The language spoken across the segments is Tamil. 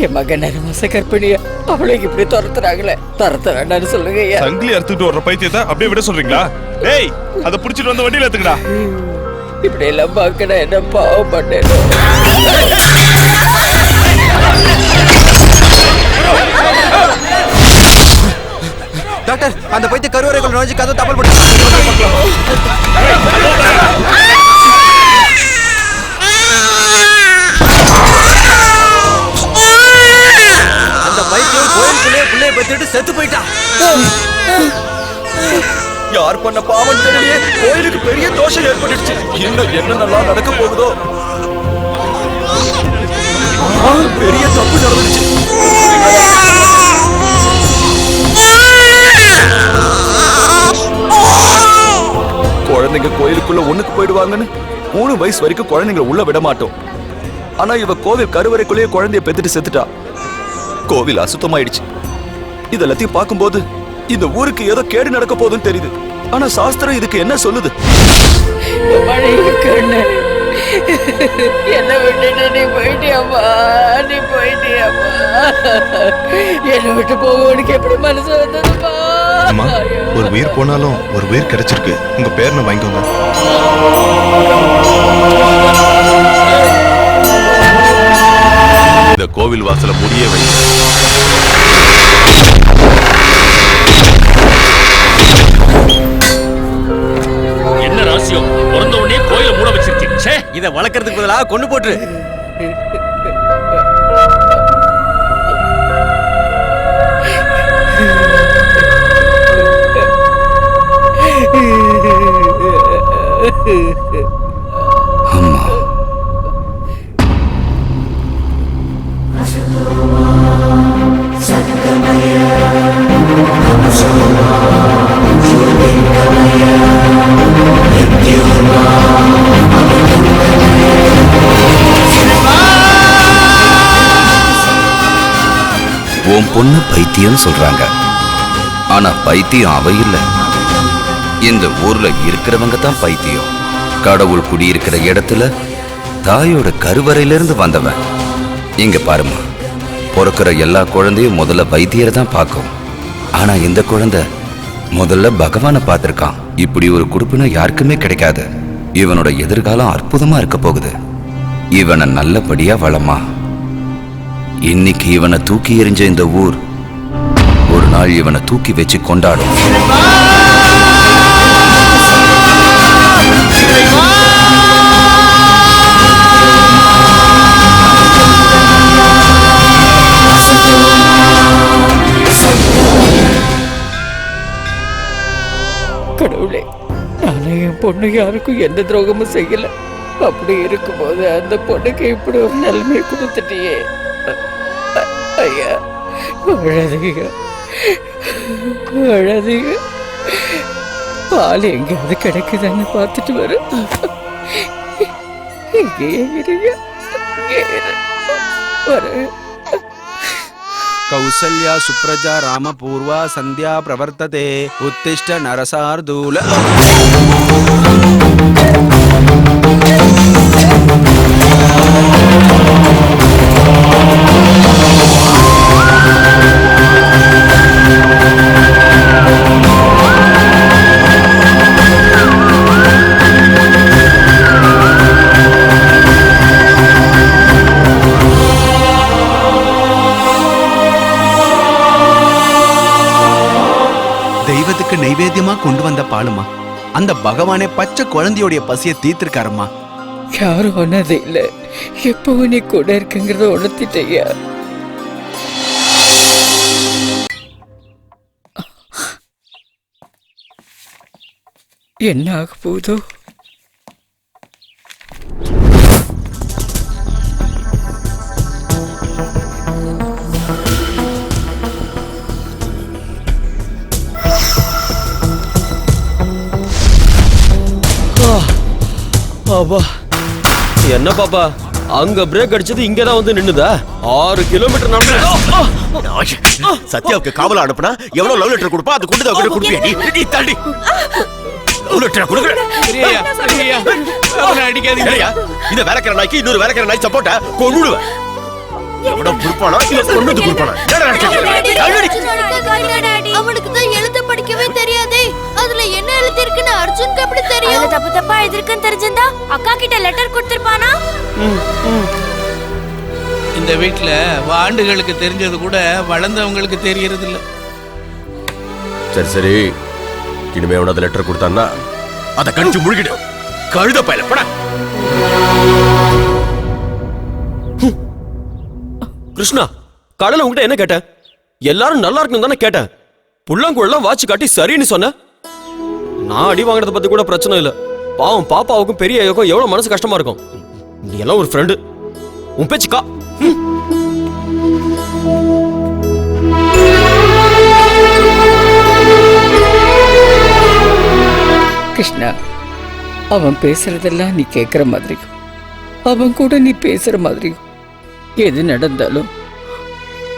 என் மகன் அரை மாச கர்ப்பிணியா அவளுக்கு இப்படி துரத்துறாங்களே? துரத்த வேண்டாம்னு சொல்லுங்க ஐயா. சங்கிலி அறுத்துட்டு வர்ற பைத்தியத்தை அப்படியே விட சொல்றீங்களா? டேய் அதை புடிச்சிட்டு வந்து வண்டியில ஏத்துக்கடா இப்படி எல்லாம் பார்க்கணும் என்ன பாவம் பண்ணேனோ. டாக்டர் அந்த பைத்திய கருவறைக்குள்ள நுழைஞ்சு கதை தப்பல் பண்ணி கோயிலுக்குள்ளே செத்து போயிட்டான் யார் பண்ண பாவம் தெரியலையே? கோயிலுக்கு பெரிய தோஷம் ஏற்பட்டுடுச்சு. இன்னும் என்ன நல்லா நடக்க போகுதோ? பெரிய தப்பு நடந்துச்சு குழந்தைங்க கோயிலுக்குள்ள ஒண்ணுக்கு போயிடுவாங்கன்னு மூணு வயசு வரைக்கும் குழந்தைங்களை உள்ள விட மாட்டோம். ஆனா இவ கோவில் கருவறைக்குள்ளேயே குழந்தைய பெத்துட்டு செத்துட்டா. கோவில் அசுத்தமாயிடுச்சு. இது எல்லாத்தையும் பார்க்கும்போது இந்த ஊருக்கு ஏதோ கேடு நடக்க போகுதுன்னு தெரியுது. ஆனா சாஸ்திரம் இதுக்கு என்ன சொல்லுது? என்ன விட்டுட்டு நீ போயிட்டியாம்மா? நீ போயிட்டியாம்மா? என்னை விட்டு போக உனக்கு எப்படி மனசு வந்ததுப்பா? அம்மா ஒரு உயிர் போனாலும் ஒரு உயிர் கிடைச்சிருக்கு. உங்க பேர்னு வாங்கிக்கோங்க. இந்த கோவில் வாசல முடிய வை. இத வளர்க்கறதுக்கு பதிலாக கொண்டு போட்டு Hehehehe பொண்ணு பைத்தியம் சொல்றாங்க. ஆனா பைத்தியம் அவ இல்ல. இந்த ஊர்ல இருக்கிறவங்க தான் பைத்தியம். கடவுள் குடியிருக்கிற இடத்துல தாயோட கருவறையிலிருந்து வந்தவன். இங்க பாருமா பிறக்கிற எல்லா குழந்தையும் முதல்ல வைத்தியரை தான் பார்க்கும். ஆனா இந்த குழந்தை முதல்ல பகவானை பார்த்துருக்கான். இப்படி ஒரு குடுப்பினா யாருக்குமே கிடைக்காது. இவனோட எதிர்காலம் அற்புதமா இருக்க போகுது. இவனை நல்லபடியா வளமா இன்னைக்கு இவனை தூக்கி எறிஞ்ச இந்த ஊர் ஒரு நாள் இவனை தூக்கி வச்சு கொண்டாடும். கடவுளே நானே என் பொண்ணு யாருக்கும் எந்த துரோகமும் செய்யல. அப்படி இருக்கும்போது அந்த பொண்ணுக்கு இப்படி ஒரு நிலைமை கொடுத்துட்டியே. ஐயா அழதுங்க அழதுங்க பால் எங்கேயாவது கிடைக்குதான்னு பார்த்துட்டு வர. கௌசல்யா சுப்ரஜா ராமபூர்வா சந்தியா பிரவர்த்ததே. உத்திஷ்ட நரசார்தூல. பகவானுக்கு நைவேத்தியமா கொண்டு வந்த பாலுமா? அந்த பகவானே பச்சை குழந்தையோடைய பசியை தீர்த்திருக்காருமா? யாரும் ஒன்னது இல்ல. எப்பவும் நீ கூட இருக்குங்கிறத உணர்த்திட்டையா? என்ன ஆக போதோ அப்பா என்ன பாப்பா அங்க பிரேக் அடிச்சது இங்க தான் வந்து நின்னுதா ஆறு கிலோமீட்டர் நடந்து சத்யாவுக்கு காவலா அனுப்புனா எவ்வளவு லவ் லெட்டர் கொடுப்பா அது கொண்டு தான் கொடுப்பியா நீ தள்ளி லவ் லெட்டர் கொடுக்குற அடிக்காதீங்க இல்லையா இந்த வேலைக்கிற நாய்க்கு இன்னொரு வேலைக்கிற நாய் சப்போட்டா கொண்டுடுவேன் எவனோ கொடுப்பானா இல்ல கொண்டு? அவனுக்கு தான் எழுத படிக்கவே தெரியாதே அதுல என்ன எழுதி இருக்குன்னு அர்ஜுனுக்கு எப்படி தெரியும்? தப்பு தப்பா எழுதிருக்குன்னு தெரிஞ்சிருந்தா அக்கா கிட்ட லெட்டர் கொடுத்திருப்பானா? இந்த வீட்ல வாண்டுகளுக்கு தெரிஞ்சது கூட வளர்ந்தவங்களுக்கு தெரியறது இல்ல சரி சரி. இனிமே அவனது லெட்டர் கொடுத்தான்னா அதை கடிச்சு முழுகிடு. கழுத பையல படா. கிருஷ்ணா கடல உங்ககிட்ட என்ன கேட்டேன்? எல்லாரும் நல்லா இருக்கணும் தானே கேட்டேன். புள்ளங்குழலாம் வாட்ச் காட்டி சரின்னு சொன்ன. நான் அடி வாங்குறத பத்தி கூட பிரச்சனை இல்ல. பாவம் பாப்பாவுக்கும் பெரிய ஐயாவுக்கும் எவ்வளவு மனசு கஷ்டமா இருக்கும். நீ எல்லாம் ஒரு ஃப்ரெண்டு உன் பேச்சுக்கா கிருஷ்ணா அவன் பேசுறதெல்லாம் நீ கேட்குற மாதிரியும் அவன் கூட நீ பேசுற மாதிரியும் எது நடந்தாலும்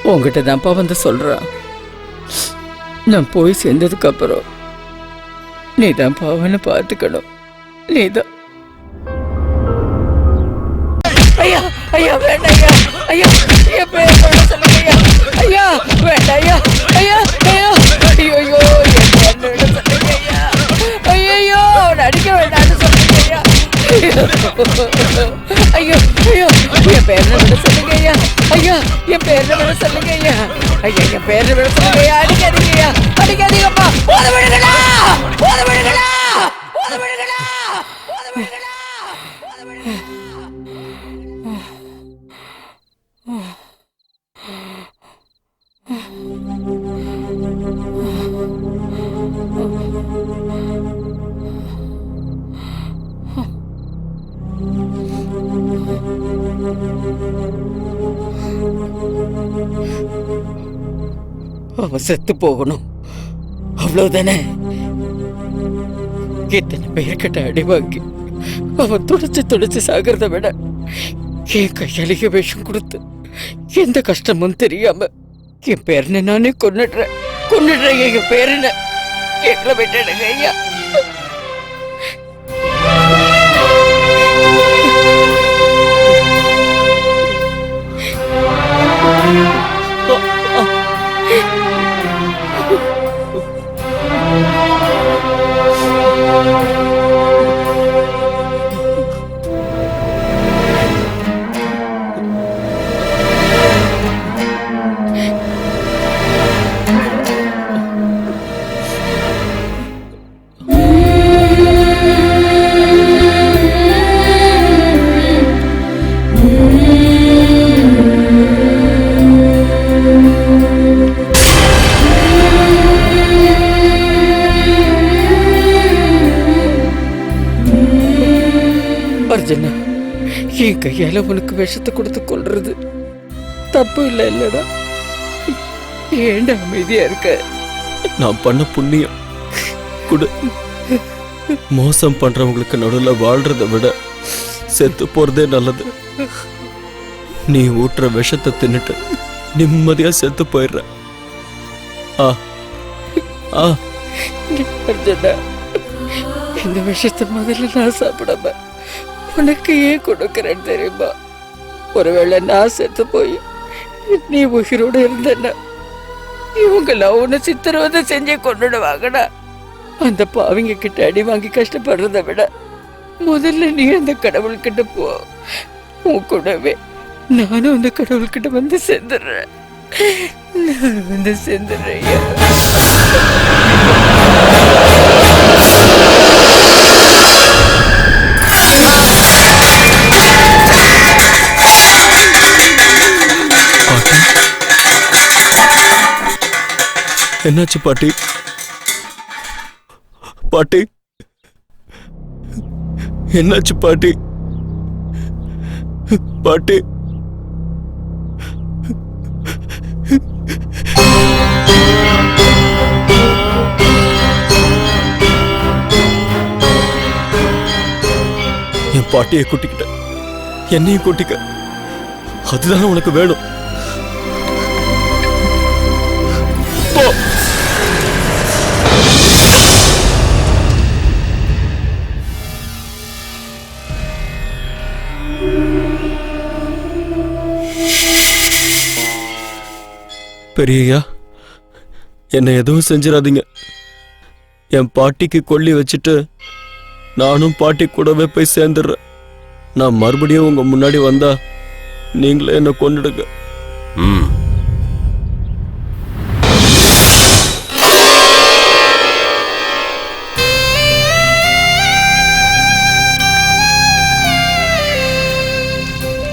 உங்ககிட்ட தான்ப்பா வந்து சொல்றான். நான் போய் சேர்ந்ததுக்கு அப்புறம் நீ தான் பாவனை பார்த்துக்கணும். நீ தான் ஐயா ஐயா வேண்டாம் ஐயா. ஐயா என் பேர் வேணாம் சொல்லுங்க ஐயா. ஐயா வேண்டாம் ஐயா. ஐயா ஐயா. ஐயோ ஐயோ என் பேர் சொல்லுங்க ஐயா. ஐயோ அவனை வேண்டாம்னு சொல்லுங்க ஐயா. ஐயோ ஐயோ என் பேர் விட சொல்லுங்க ஐயா. ஐயா என் பேர் விட சொல்லுங்க ஐயா. ஐயா என் பேர் விட சொல்லுங்க ஐயா. செத்து போகணும் அவ்வளவுதானே? எத்தனை பேர்கிட்ட அடி வாங்கி அவன் துடிச்சு துடிச்சு சாகிறத விட என் கையாளிக விஷம் கொடுத்து எந்த கஷ்டமும் தெரியாம என் பேரனை நானே கொன்னுடுறேன். கொண்டுடுறேன் என் பேரனை. எங்களை விட்டுடுங்க ஐயா. அர்ஜுனா என் கையால உனக்கு விஷத்தை கொடுத்து கொள்றது தப்பு இல்லை இல்லடா. ஏன்டா அமைதியா இருக்க? நான் பண்ண புண்ணியம். குடு. மோசம் பண்றவங்களுக்கு நடுவில் வாழ்றதை விட செத்து போறதே நல்லது. நீ ஊட்டுற விஷத்தை தின்னுட்டு நிம்மதியா செத்து போயிடுற. ஆ ஆ. இந்த விஷயத்தை முதல்ல நான் சாப்பிடாம உனக்கு ஏன் கொடுக்குறேன்னு தெரியுமா? ஒருவேளை நான் செத்து போய் நீ உயிரோடு இருந்தேன்னா இவங்கெல்லாம் உன்னை சித்திரவதை செஞ்சு கொண்டுடுவாங்கடா அந்த பாவிங்க கிட்ட அடி வாங்கி கஷ்டப்படுறத விட முதல்ல நீ அந்த கடவுள்கிட்ட போ. உன் கூடவே நானும் அந்த கடவுள்கிட்ட வந்து சேர்ந்துடுறேன். நான் வந்து சேர்ந்துடுறேன் என்னாச்சு பாட்டி? பாட்டி? என்னாச்சு பாட்டி? பாட்டி? என் பாட்டியை கூட்டிக்கிட்ட. என்னையும் கூட்டிக்க. அதுதான் உனக்கு வேணும். பெரியய்யா என்னை எதுவும் செஞ்சிடாதீங்க என் பாட்டிக்கு கொல்லி வச்சுட்டு நானும் பாட்டி கூடவே போய் சேர்ந்துடுறேன் நான் மறுபடியும் உங்க முன்னாடி வந்தா நீங்களே என்னை கொன்னுடுங்க. ம்.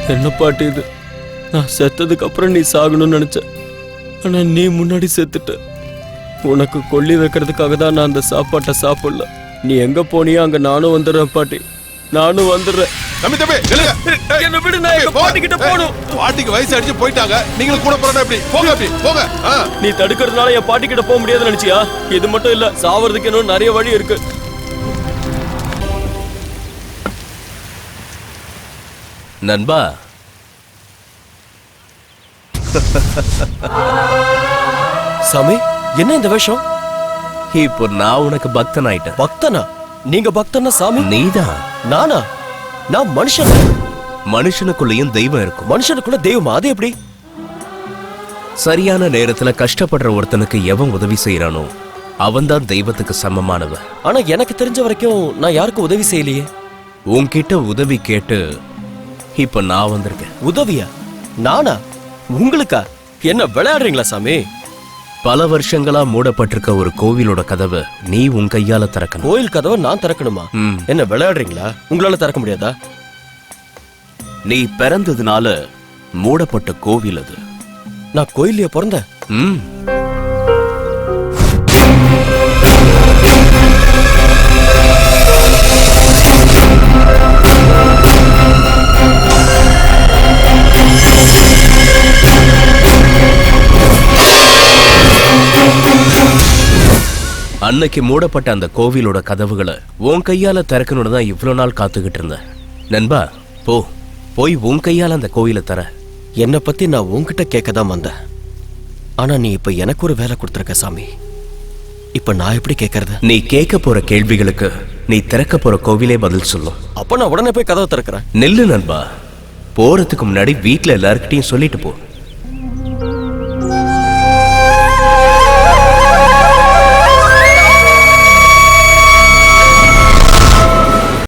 என்ன பாட்டி இது? நான் செத்ததுக்கு அப்புறம் நீ சாகணும்னு நினைச்சேன். ஆனா நீ முன்னாடி செத்துட்ட. உனக்கு கொல்லி வைக்கிறதுக்காக தான் நான் அந்த சாப்பாட்டை சாப்பிடல. நீ எங்க போனியோ அங்க நானும் வந்துடுறேன் பாட்டி. நானும் வந்துடுறேன். தம்பி தம்பி என்ன விடு நான் எங்க. பாட்டி கிட்ட போகணும். பாட்டிக்கு வயசு அடிச்சு போயிட்டாங்க. நீங்களும் கூட போறா எப்படி? போங்க அப்படி போங்க. ஆ. நீ தடுக்கிறதுனால என் பாட்டி கிட்ட போக முடியாதுன்னு நினைச்சியா? இது மட்டும் இல்ல சாவறதுக்கு இன்னும் நிறைய வழி இருக்கு. நண்பா சாமி என்ன இந்த வேஷம்? இப்போ நான் உனக்கு பக்தன் ஆயிட்டேன் பக்தனா? நீங்க பக்தனா சாமி? நீதான் நானா? நான் மனுஷன். மனுஷனுக்குள்ளேயும் தெய்வம் இருக்கும். மனுஷனுக்குள்ள தெய்வமா? அது எப்படி? சரியான நேரத்துல கஷ்டப்படுற ஒருத்தனுக்கு எவன் உதவி செய்யறானோ அவன்தான் தெய்வத்துக்கு சமமானவன். ஆனா எனக்கு தெரிஞ்ச வரைக்கும் நான் யாருக்கும் உதவி செய்யலையே. உன்கிட்ட உதவி கேட்டு இப்ப நான் வந்திருக்கேன். உதவியா? நானா? உங்களுக்கா? என்ன விளையாடுறீங்களா சாமி? பல வருஷங்களா மூடப்பட்டிருக்க ஒரு கோவிலோட கதவை நீ உன் கையால திறக்கணும். கோயில் கதவை நான் திறக்கணுமா. என்ன விளையாடுறீங்களா? உங்களால திறக்க முடியாதா? நீ பிறந்ததுனால மூடப்பட்ட கோவில் அது. நான் கோயிலையே பிறந்தேன். அன்னைக்கு மூடப்பட்ட அந்த கோவிலோட கதவுகளை உன் கையால திறக்கணும்னு தான் இவ்வளோ நாள் காத்துக்கிட்டு இருந்தேன். நண்பா போ. போய் உன் கையால அந்த கோவிலை தர. என்னை பத்தி நான் உன்கிட்ட கேட்க தான் வந்தேன். ஆனா நீ இப்ப எனக்கு ஒரு வேலை கொடுத்துருக்க சாமி. இப்ப நான் எப்படி கேட்கறது? நீ கேட்க போற கேள்விகளுக்கு நீ திறக்க போற கோவிலே பதில் சொல்லும் அப்ப நான் உடனே போய் கதவை திறக்கிறேன். நெல்லு நண்பா. போறதுக்கு முன்னாடி வீட்ல எல்லார்கிட்டயும் சொல்லிட்டு போ.